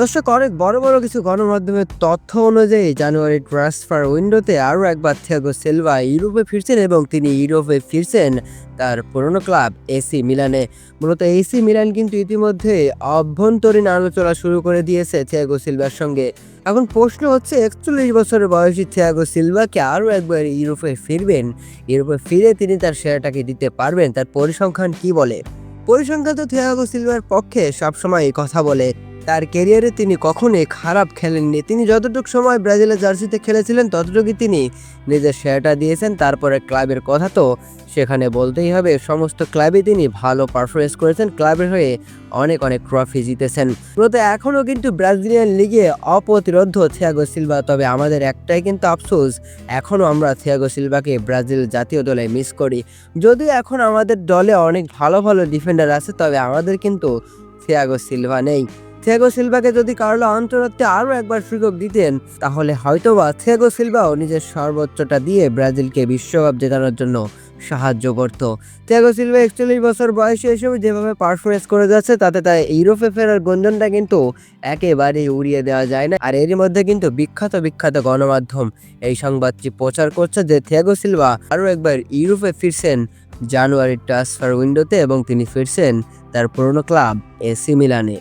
দর্শক, অনেক বড় বড় কিছু গণমাধ্যমের তথ্য অনুযায়ী জানুয়ারি ট্রান্সফার উইন্ডোতে আরও একবার থিয়াগো সিলভা ইউরোপে ফিরছেন এবং তিনি ইউরোপে ফিরছেন তার পুরনো ক্লাব এসি মিলানে মূলত এসি মিলান কিন্তু ইতিমধ্যে অভ্যন্তরীণ আলোচনা শুরু করে দিয়েছে থিয়াগো সিলভার সঙ্গে। এখন প্রশ্ন হচ্ছে, একচল্লিশ বছরের বয়সী থিয়াগো সিলভাকে আরও একবার ইউরোপে ফিরবেন? ইউরোপে ফিরে তিনি তার সেরাটাকে দিতে পারবেন? তার পরিসংখ্যান কি বলে? পরিসংখ্যান তো থিয়াগো সিলভার পক্ষে সবসময় কথা বলে। তার ক্যারিয়ারে তিনি কখনোই খারাপ খেলেননি। তিনি যতটুকু সময় ব্রাজিলের জার্সিতে খেলেছিলেন, ততটুকুই তিনি নিজের শেয়ারটা দিয়েছেন। তারপরে ক্লাবের কথা তো সেখানে বলতেই হবে, সমস্ত ক্লাবে তিনি ভালো পারফরমেন্স করেছেন। ক্লাবের হয়ে অনেক অনেক ট্রফি জিতেছেন। মূলত এখনও কিন্তু ব্রাজিলিয়ান লিগে অপ্রতিরোধ থিয়াগো সিলভা, তবে আমাদের একটাই কিন্তু আফসোস এখনও আমরা থিয়াগো সিলভাকে ব্রাজিল জাতীয় দলে মিস করি। যদিও এখন আমাদের দলে অনেক ভালো ভালো ডিফেন্ডার আছে, তবে আমাদের কিন্তু থিয়াগো সিলভা নেই। থিয়াগো সিলভাকে যদি কার্লো আন্তর্জাতিকে আরও একবার সুযোগ দিতেন, তাহলে হয়তোবা থিয়াগো সিলভাও নিজের সর্বোচ্চটা দিয়ে ব্রাজিলকে বিশ্বকাপ জেতানোর জন্য সাহায্য করত। থিয়াগো সিলভা একচল্লিশ বছর বয়সে এসেও যেভাবে পারফরমেন্স করে যাচ্ছে, তাতে তাই ইউরোপে ফেরার গুঞ্জনটা কিন্তু একেবারেই উড়িয়ে দেওয়া যায় না। আর এরই মধ্যে কিন্তু বিখ্যাত বিখ্যাত গণমাধ্যম এই সংবাদটি প্রচার করছে যে থিয়াগো সিলভা আরও একবার ইউরোপে ফিরছেন জানুয়ারির ট্রান্সফার উইন্ডোতে এবং তিনি ফিরছেন তার পুরনো ক্লাব এসি মিলানে।